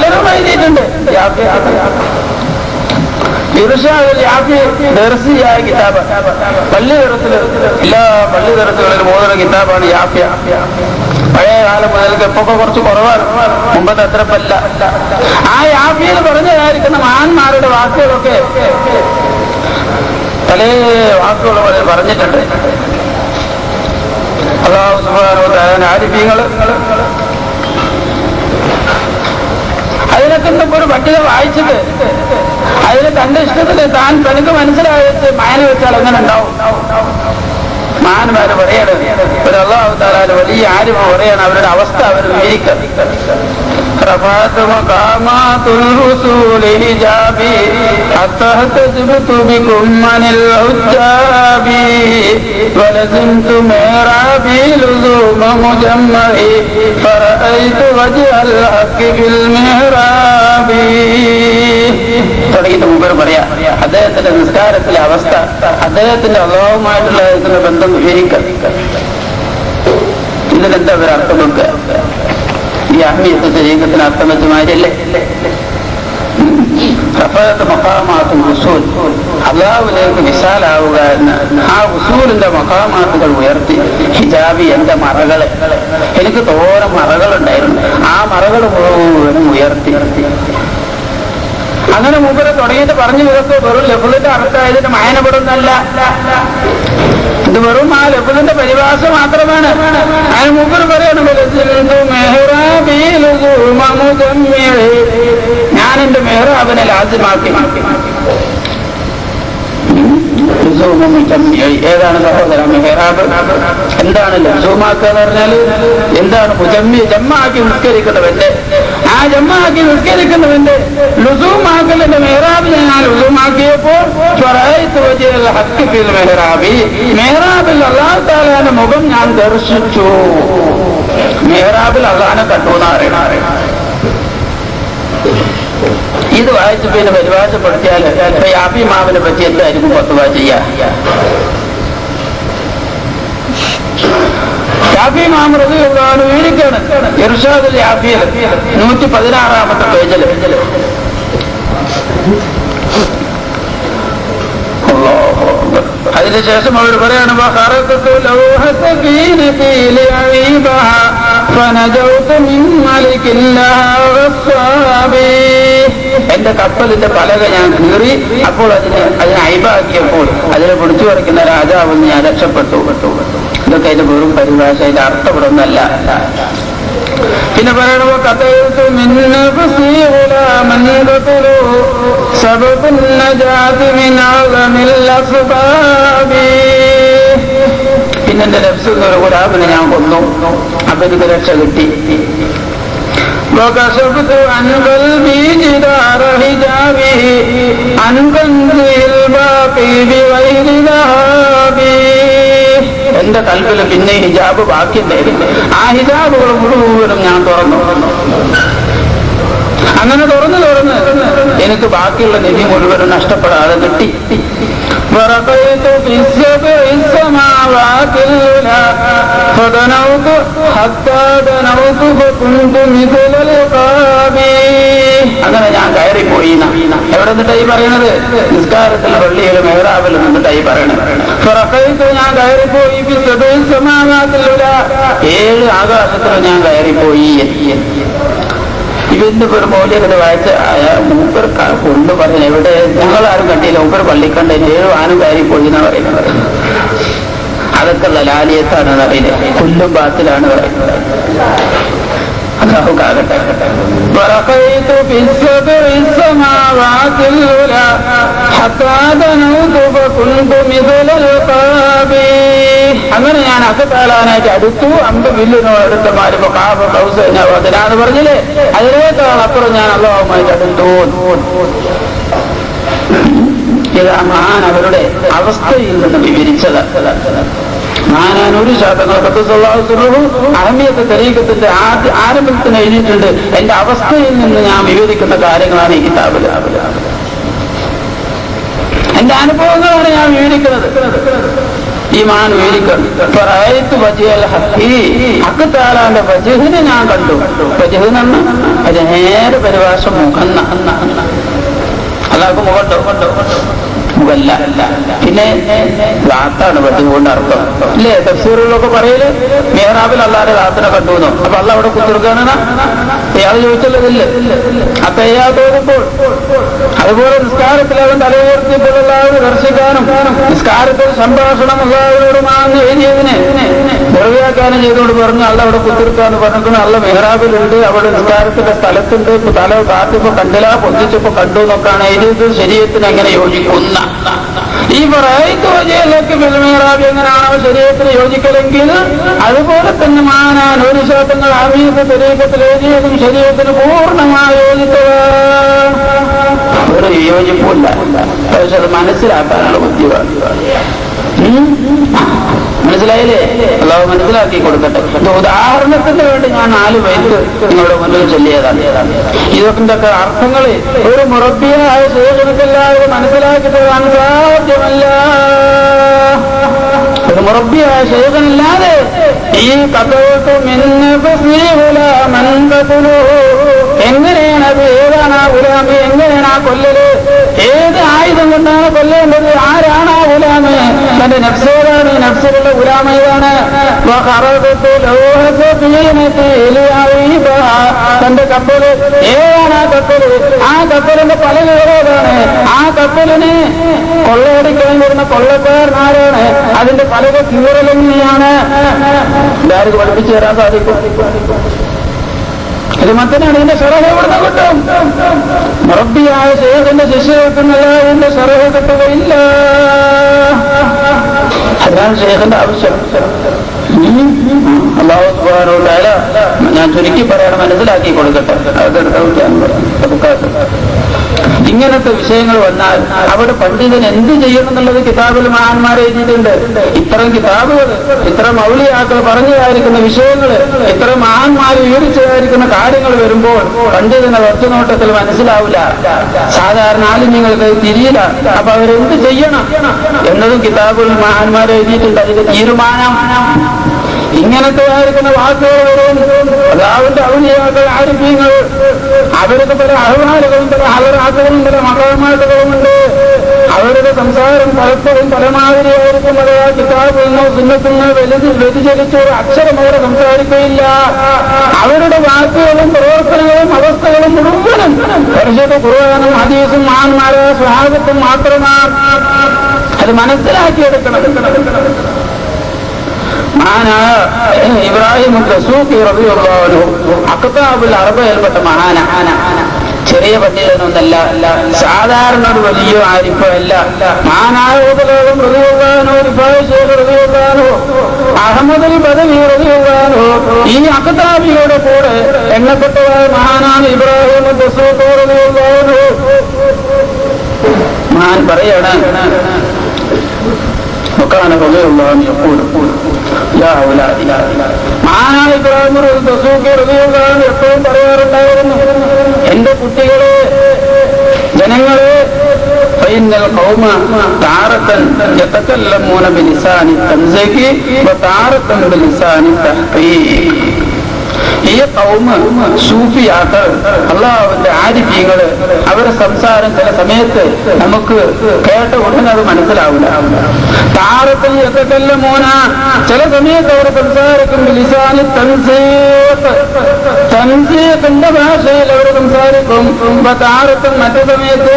പലരും എഴുതിയിട്ടുണ്ട് കിതാബ്. പള്ളി ദർസിൽ എല്ലാ പള്ളി തരത്തിലുള്ള മൂന്നര കിതാബാണ് യാഫിയ പഴയ കാലം മുതൽക്ക് ഇപ്പൊ കുറച്ച് കുറവാണ്. മുമ്പത്തെ അത്ര പല്ല ആ യാഫിയിൽ പറഞ്ഞതായിരിക്കുന്ന മഹാന്മാരുടെ വാക്കുകളൊക്കെ പല വാക്കുകൾ പറഞ്ഞിട്ടുണ്ട്. അള്ളാഹു സുബാന ആരിഫീങ്ങൾ അതിനൊക്കെ ഇന്നിപ്പോ ഒരു പട്ടിക വായിച്ചിട്ട് അതിൽ തന്റെ ഇഷ്ടത്തിന് താൻ പെണ്ണുക്ക് മനസ്സിലായിട്ട് മാന വെച്ചാൽ എങ്ങനെ ഉണ്ടാവും? മാനമാര് പറയണ ഒരു അള്ളാഹു താലാല് വലിയ ആരും പറയണം അവരുടെ അവസ്ഥ അവർ വിവരിക്കുക رفعت مقامات الرسول حجابي حتى احتجبت بكم عن العجاب ولزمت محرابي لزوم مجمعي فرأيت وجه الحق في المحراب തുടങ്ങിയിട്ട് മുമ്പ് പറയാം. അദ്ദേഹത്തിന്റെ നിസ്കാരത്തിലെ അവസ്ഥ അദ്ദേഹത്തിന്റെ അള്ളാഹുമായിട്ടുള്ള ബന്ധം വിവരിക്കാം ഇതിനെന്താ ഒരു അർത്ഥം വെക്കുക? ഈ അഹ്മിയത്തെ ശരീരത്തിന് അർത്ഥം വെച്ച് മഖാമാത്തും ഉസൂൽ അള്ളാഹുലേക്ക് വിശാലാവുക എന്ന് ആ ഉസൂലിന്റെ മഹാമാർത്തുകൾ ഉയർത്തി. ഹിജാബി എന്റെ മറകളെ. എനിക്ക് തോരം മറകളുണ്ടായിരുന്നു. ആ മറകൾ ഉയർത്തി. അങ്ങനെ മൂപ്പര് തുടങ്ങിയിട്ട് പറഞ്ഞു ഇതൊക്കെ വെറും ലഫുലിന്റെ അർത്ഥം ഇതിന്റെ മായനപ്പെടുന്നല്ല ഇത് വെറും ആ ലഫുലിന്റെ പരിഭാഷ മാത്രമാണ്. അതിന് മൂപ്പര് പറയണം ഞാൻ എന്റെ മെഹ്റാബിനെ ലാജ്യമാക്കി ഏതാണ് സഹോദര മെഹ്റാബ്? എന്താണ് ലസൂമാക്കുക എന്ന് പറഞ്ഞാൽ എന്താണ് ജമ്മാക്കി നിസ്കരിക്കുന്നവന്റെ ആ ജമ്മാക്കി നിസ്കരിക്കുന്നവന്റെ ലുസൂമാക്കലിന്റെ മെഹ്റാബ് ഞാൻ ലുസൂമാക്കിയപ്പോൾ മെഹ്റാബി. മെഹ്റാബിൽ അള്ളാഹു മുഖം ഞാൻ ദർശിച്ചു. മെഹ്റാബിൽ അള്ളഹാനെ കണ്ടു എന്ന് അറിയണം ഇത് വായിച്ച് പിന്നെ പരിഭാഷപ്പെടുത്തിയാൽ ഇപ്പൊ യാഫി മാവിനെ പറ്റി എന്തായിരിക്കും പത്തുവാ ചെയ്യാ യാഫി മാം റബിയുള്ളവന് വീണിക്കാണ് ഇർഷാദ് യാഫിയിൽ നൂറ്റി പതിനാറാമത്തെ പേജിൽ അതിനുശേഷം അവർ പറയാണ്. എന്റെ കപ്പലിന്റെ പലക ഞാൻ കീറി അപ്പോൾ അതിനെ അതിനെ അയബാക്കിയപ്പോൾ അതിനെ പിടിച്ചു പറിക്കുന്ന രാജാവെന്ന് ഞാൻ രക്ഷപ്പെട്ടു. ഇതൊക്കെ അതിന്റെ വെറും പരിഭാഷ അതിന്റെ അർത്ഥപ്പെടുന്നല്ല പിന്നെ പറയണമോ കഥയത്തു മിന്നഫസി ഗുലാമൻ ഖതലു സബബുൻ നജാതി മിൻ അളമിൽ അസ്ബാബി പിന്നെ എന്റെ നഫ്സ് ഒരു ഗുലാമിനെ ഞാൻ കൊന്നു അപ്പൊ എനിക്ക് രക്ഷ കിട്ടി وكشفت عن قلبي جدار حجابه عن كنزه الباقي بغير ذهابي എന്റെ കൽപ്പിൽ പിന്നെ ഹിജാബ് ബാക്കിയുണ്ടായിരുന്നു ആ ഹിജാബുകൾ മുഴുവനും ഞാൻ തുറന്നു അങ്ങനെ തുറന്ന് തുറന്ന് എനിക്ക് ബാക്കിയുള്ള നിധി മുഴുവനും നഷ്ടപ്പെടാതെ കിട്ടി ورقيت في السبع السماوات العلى فدنوت حتى دنوت فكنت مثل القاب അങ്ങനെ ഞാൻ കയറിപ്പോയി പോയി എവിടെ നിന്നിട്ടായി പറയണത്? നിസ്കാരത്തിൽ പള്ളിയിലും മേറാവിലും നിന്നിട്ടായി പറയണത്. ഞാൻ കയറിപ്പോയി സബഇ ഏഴ് ആകാശത്തിൽ ഞാൻ കയറിപ്പോയി ഇവന്റെ ഒരു മൗലികത വായിച്ച മൂപ്പർ കൊണ്ട് പറഞ്ഞു എവിടെ? ഞങ്ങളാരും കണ്ടില്ല. മൂപ്പർ പള്ളിക്കണ്ട ഏഴു ആനും കയറി പോയി എന്നാ പറയുന്നത്. അതൊക്കെ ലാലിയത്താണ് അറിയില്ല? കൊല്ലും ബാത്തിലാണ് പറയുന്നത്. നമുക്കാകട്ടെ പറക്കൈത്തു അങ്ങനെ ഞാൻ അസത്താലാനായിട്ട് അടുത്തു. അമ്പ് വില്ലിനോട് അടുത്ത മാറിപ്പോ കാബ് കൗസ് എന്ന് പറഞ്ഞില്ലേ? അതിനേക്കാൾ അപ്പുറം ഞാൻ അള്ളവുമായിട്ട് അടുത്തു. ഇതാണ് അവരുടെ അവസ്ഥയിൽ നിന്ന് വിവരിച്ചത്. മഹാനാൻ ഒരു അഹമ്യത്തെ തെരീക്കത്തിന്റെ ആദ്യ ആരംഭത്തിന് എഴുതിയിട്ടുണ്ട് എന്റെ അവസ്ഥയിൽ നിന്ന് ഞാൻ വിവരിക്കുന്ന കാര്യങ്ങളാണ് ഈ കിതാബ് എന്റെ അനുഭവങ്ങളാണ് ഞാൻ വിവരിക്കുന്നത് ഈമാൻ വിവരിക്കണം വിവരിക്കുന്നത് താലാന്റെ വജ്ഹിനെ ഞാൻ കണ്ടു വജഹിനെന്ന് അത് നേരെ പരിഭാഷ മുഖന്ന അല്ലാതെ മുഖണ്ടോ മുഖല്ല പിന്നെ റാത്താണ് പറ്റുകൊണ്ട് അർത്ഥം. ഇല്ലേ? തഫ്സീറുകളൊക്കെ പറയൽ മേഹറാബിൽ അള്ളാരെ റാത്തിനെ കണ്ടു അപ്പൊ അള്ള അവിടെ കുത്തിർക്കാണെന്ന അയാൾ ചോദിച്ചുള്ളതില്ല അപ്പൊ അയാൾ തോന്നുമ്പോൾ അതുപോലെ നിസ്കാരത്തിൽ അവൻ തലയുയർത്തിയപ്പോൾ എല്ലാവരും ദർശിക്കാനും നിസ്കാരത്തിൽ സംഭാഷണം എല്ലാവരോടുമാണെന്ന് എഴുതിയതിനെ നിറവേക്കാനും ചെയ്തുകൊണ്ട് പറഞ്ഞു അല്ല അവിടെ കുത്തിർക്കാന്ന് പറഞ്ഞു അല്ല മെഹ്റാബിലുണ്ട് അവിടെ നിസ്കാരത്തിന്റെ സ്ഥലത്തുണ്ട്. തല കാത്തിപ്പോ കണ്ടില്ല പൊന്തിച്ചപ്പോ കണ്ടു എന്നൊക്കെയാണ്. ഇത് ശരീരത്തിന് എങ്ങനെ യോജിക്കുന്ന? ഈ വജയിലേക്ക് മെഹ്റാബി എങ്ങനെയാണോ ശരീരത്തിന് യോജിക്കലെങ്കിൽ അതുപോലെ തന്നെ മാനാൻ ഒരു ശാസ്ത്രങ്ങൾ ആമീത ശരീരത്തിൽ എഴുതിയതും ശരീരത്തിന് പൂർണമായി യോജിച്ചത് ഒരു യോജിപ്പില്ല പക്ഷെ അത് മനസ്സിലാക്കാനുള്ള ബുദ്ധിമാണ് ഉം. മനസ്സിലായില്ലേ? അള്ളാഹു മനസ്സിലാക്കി കൊടുക്കട്ടെ. ഉദാഹരണത്തിന് വേണ്ടി ഞാൻ നാല് വയസ്സ് നിങ്ങളുടെ മുന്നിൽ ചൊല്ലിയതാണ്. ഇതൊക്കെ അർത്ഥങ്ങൾ ഒരു മുറബിയായ ശേഖരത്തില്ലാതെ മനസ്സിലാക്കി സാധ്യമല്ല ഒരു മുറബിയായ ശേഖരനില്ലാതെ ഈ കഥോട്ട് എങ്ങനെയാണ് അത് ഏതാണ് ആ ഗുലാമി? എങ്ങനെയാണ് ആ കൊല്ലല്? ഏത് ആയുധം കൊണ്ടാണ് കൊല്ലേണ്ടത്? ആരാണ് ആ ഗുലാമി? തന്റെ നഫ്സേതാണ് നഫ്സിലുള്ള ഗുലാമ ഏതാണ് വഖറദത്തു ലൗഹസഫീനത്തി ലിഅയ്ബഹ. തന്റെ കപ്പൽ ഏതാണ് ആ കപ്പൽ? ആ കപ്പലിന്റെ പല ഏതാണ് ആ കപ്പലിന് കൊള്ളയടിക്കാൻ വരുന്ന കൊള്ളക്കാരനാരാണ് അതിന്റെ പലക കീറലെങ്ങനെയാണ് ഇതാർക്ക് പഠിപ്പിച്ചു തരാൻ സാധിക്കും. ഇത് മത്തനാണ്. ഇതിന്റെ ശറഹ എവിടുന്ന് കിട്ടും? മറബിയായ ശേഖന്റെ കിട്ടുകയില്ല. അതാണ് ശേഖന്റെ ആവശ്യം ഉം. അള്ളാഹു സുബ്ഹാനഹു വ തആല ഞാൻ ചുരുക്കി പറയണം മനസ്സിലാക്കി കൊടുക്കട്ടെ അതെടുക്കാൻ ഇങ്ങനത്തെ വിഷയങ്ങൾ വന്നാൽ അവിടെ പണ്ഡിതൻ എന്ത് ചെയ്യണം എന്നുള്ളത് കിതാബിൽ മഹാന്മാർ എഴുതിയിട്ടുണ്ട്. ഇത്തരം കിതാബുകൾ ഇത്തരം മൗലിയാക്കൾ പറഞ്ഞതായിരിക്കുന്ന വിഷയങ്ങൾ ഇത്ര മഹാന്മാർ വിവരിച്ചതായിരിക്കുന്ന കാര്യങ്ങൾ വരുമ്പോൾ പണ്ഡിതന്റെ ഒറ്റനോട്ടത്തിൽ മനസ്സിലാവില്ല. സാധാരണ ആലിന്യങ്ങൾക്ക് തിരിയില്ല. അപ്പൊ അവരെന്ത് ചെയ്യണം? എന്നതും കിതാബുൽ മഹാന്മാർ എഴുതിയിട്ടുണ്ട്. അതിന്റെ തീരുമാനം ഇങ്ങനത്തെ ആയിരിക്കുന്ന വാക്കുകളും അതാവിന്റെ അവനിയാക്കൾ ആരോഗ്യങ്ങൾ അവർക്ക് പല അഹ്വാനുകളും പല ഹലറാക്കുകളും പല മകളമാട്ടുകളുമുണ്ട് അവരുടെ സംസാരം പലപ്പോഴും പരമാവധിയായിരിക്കും അത് ആ കിതാബിൽ നിന്നോ സുന്നത്തിൽ നിന്നോ വലുത് വ്യതിചലിച്ച ഒരു അക്ഷരം അവർ സംസാരിക്കുകയില്ല. അവരുടെ വാക്കുകളും പ്രവർത്തനങ്ങളും അവസ്ഥകളും മുഴുവനും പരിശുദ്ധ ഖുർആാനും ഹദീസും മഹാന്മാരെ സ്വഭാവത്തും മാത്രമാണ്. അത് മനസ്സിലാക്കിയെടുക്കണം. മഹാനാ ഇബ്രാഹിം റസൂഖി റബിയുള്ളവനു അക്താബുൽ അറബയിൽപ്പെട്ട മഹാന. ചെറിയ പണ്ഡിതനൊന്നല്ല സാധാരണ ഒരു വലിയ ആരിപ്പല്ല മാനാരോപലോകം പ്രതികൊള്ളാനോ വിഭാഗശേഖർ അഹമ്മദ് പദവി പ്രതികൊള്ളാനോ ഈ അക്കതാബിയുടെ കൂടെ എണ്ണപ്പെട്ടതായ മഹാനാണ് ഇബ്രാഹിം പ്രതികൊള്ളാനോ മഹാൻ പറയാണ് മക്കാന പ്രതികൊള്ളാന്ന് എപ്പോഴും ഇലാ ഇലാ മഹാനായ എപ്പോഴും പറയാറുണ്ടായിരുന്നു എന്റെ കുട്ടികളെ ജനങ്ങളെ ഫൈനൽ താരത്തൻ യതകല്ലമൂന ബിലിസാനി താരത്തൻ ബിലിസാനി തഹ്ഖീഖ് ഈ കൗമ് സൂഫിയാക്കൾ അള്ളാഹുവിന്റെ ആരിഫ്യങ്ങൾ അവരുടെ സംസാരം ചില സമയത്ത് നമുക്ക് കേട്ട ഉടനെ അത് മനസ്സിലാവില്ല. താരത്തിൽ എത്തല്ല മോന. ചില സമയത്ത് അവർ സംസാരിക്കും തൻസീഖിന്റെ ഭാഷയിൽ അവർ സംസാരിക്കും. താരത്തും മറ്റു സമയത്ത്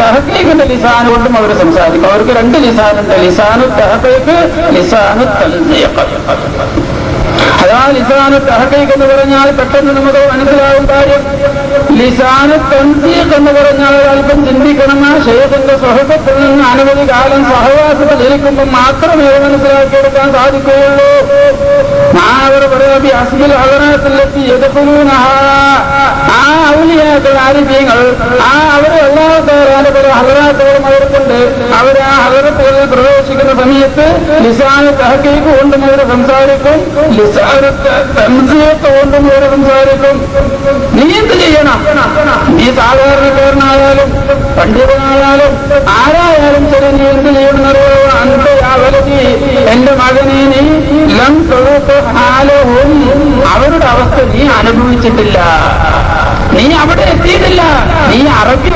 തഹക്കീഖിന്റെ ലിസാൻ കൊണ്ടും അവർ സംസാരിക്കും. അവർക്ക് രണ്ട് ലിസാനുണ്ട്. ലിസാനു തഹക്കീഖ് ലിസാനു തൻസീഖ് അതാ ലിസാനു തഹക്കീഖ് എന്ന് പറഞ്ഞാൽ പെട്ടെന്ന് നമുക്ക് മനസ്സിലാവും കാര്യം. ലിസാനു തൻസീഖ് എന്ന് പറഞ്ഞാൽ അല്പം ചിന്തിക്കണം. ആ സ്വഹത്തിൽ നിന്ന് അനവധി കാലം സഹവാസത്തിൽ ഇരിക്കുമ്പോൾ മാത്രമേ മനസ്സിലാക്കിയെടുക്കാൻ സാധിക്കുകയുള്ളൂ. മാവർ അസ്മിൽ അസ്ബിൽ ഹദറാത്തിലെത്തി ആ ഔലിയാക്കൾ ആരിഫ്യങ്ങൾ ആ അവരെ അല്ലാത്ത പല ഹദറാത്തുകളും അവർക്കുണ്ട് അവർ ആ ഹദറത്തുകളിൽ പ്രവേശിക്കുന്ന സമയത്ത് ലിസാന തഹക്കീക്ക് കൊണ്ടും അവർ സംസാരിക്കും ലിസാനത്തെ കൊണ്ട് കൊണ്ടും അവർ സംസാരിക്കും. നീ എന്ത് ചെയ്യണം. നീ സാധാരണക്കാരനായാലും പണ്ഡിതനായാലും ആരായാലും ശരി നീ എന്ത് ചെയ്യണം അന്ത എന്റെ മകനെ നീ ലം തൊഴുത്ത് ഹാലവും അവരുടെ അവസ്ഥ നീ അനുഭവിച്ചിട്ടില്ല. നീ അവിടെ എത്തിയിട്ടില്ല. നീ അറബി